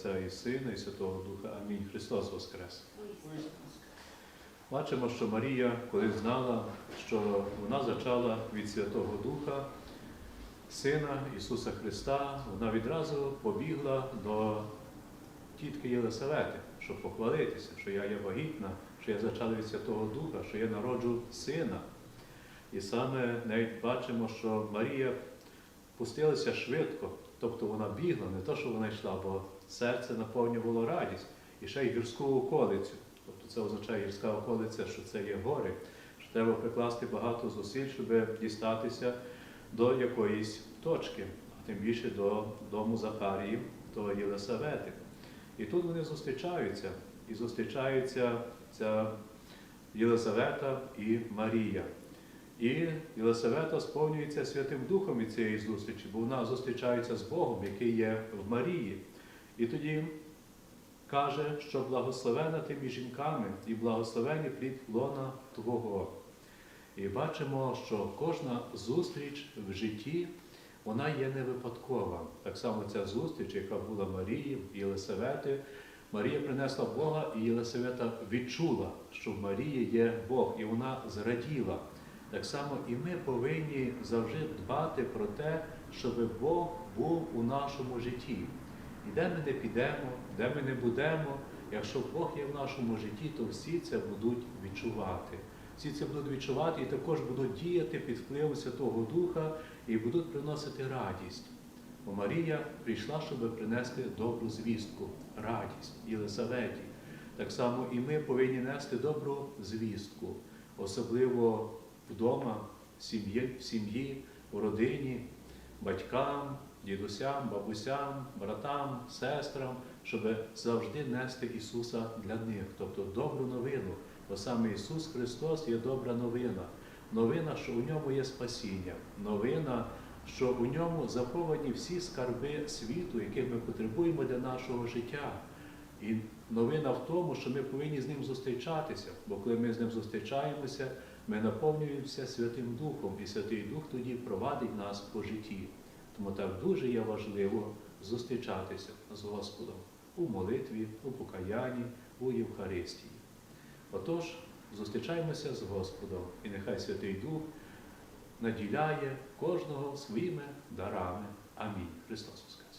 Отця і Сина, і Святого Духа. Амінь. Христос Воскрес. Бачимо, що Марія, коли знала, що вона зачала від Святого Духа Сина Ісуса Христа, вона відразу побігла до тітки Єлисавети, щоб похвалитися, що я є вагітна, що я зачала від Святого Духа, що я народжу сина. І саме навіть бачимо, що Марія пустилася швидко, тобто вона бігла, не то, що вона йшла, бо серце наповнювало радість і ще й гірську околицю. Тобто це означає гірська околиця, що це є гори, що треба прикласти багато зусиль, щоб дістатися до якоїсь точки, а тим більше до дому Захарії, до Єлисавети. І тут вони зустрічаються, і зустрічаються ця Єлисавета і Марія. І Єлисавета сповнюється Святим Духом від цієї зустрічі, бо вона зустрічається з Богом, який є в Марії. І тоді каже, що благословена ти між жінками і благословений плід лона Твого. І бачимо, що кожна зустріч в житті вона є не випадкова. Так само ця зустріч, яка була Марії і Єлисавети, Марія принесла Бога, і Єлисавета відчула, що в Марії є Бог, і вона зраділа. Так само і ми повинні завжди дбати про те, щоб Бог був у нашому житті. І де ми не підемо, де ми не будемо, якщо Бог є в нашому житті, то всі це будуть відчувати. Всі це будуть відчувати і також будуть діяти під впливом Святого Духа і будуть приносити радість. Бо Марія прийшла, щоб принести добру звістку, радість Єлисаветі. Так само і ми повинні нести добру звістку, особливо вдома, в сім'ї, в сім'ї, у родині, батькам, дідусям, бабусям, братам, сестрам, щоб завжди нести Ісуса для них, тобто добру новину. Бо саме Ісус Христос є добра новина. Новина, що у ньому є спасіння, новина, що у ньому заховані всі скарби світу, яких ми потребуємо для нашого життя. І новина в тому, що ми повинні з ним зустрічатися, бо коли ми з ним зустрічаємося, ми наповнюємося Святим Духом, і Святий Дух тоді провадить нас по житті. Тому так дуже є важливо зустрічатися з Господом у молитві, у покаянні, у Євхаристії. Отож, зустрічаємося з Господом, і нехай Святий Дух наділяє кожного своїми дарами. Амінь. Христос Воскрес!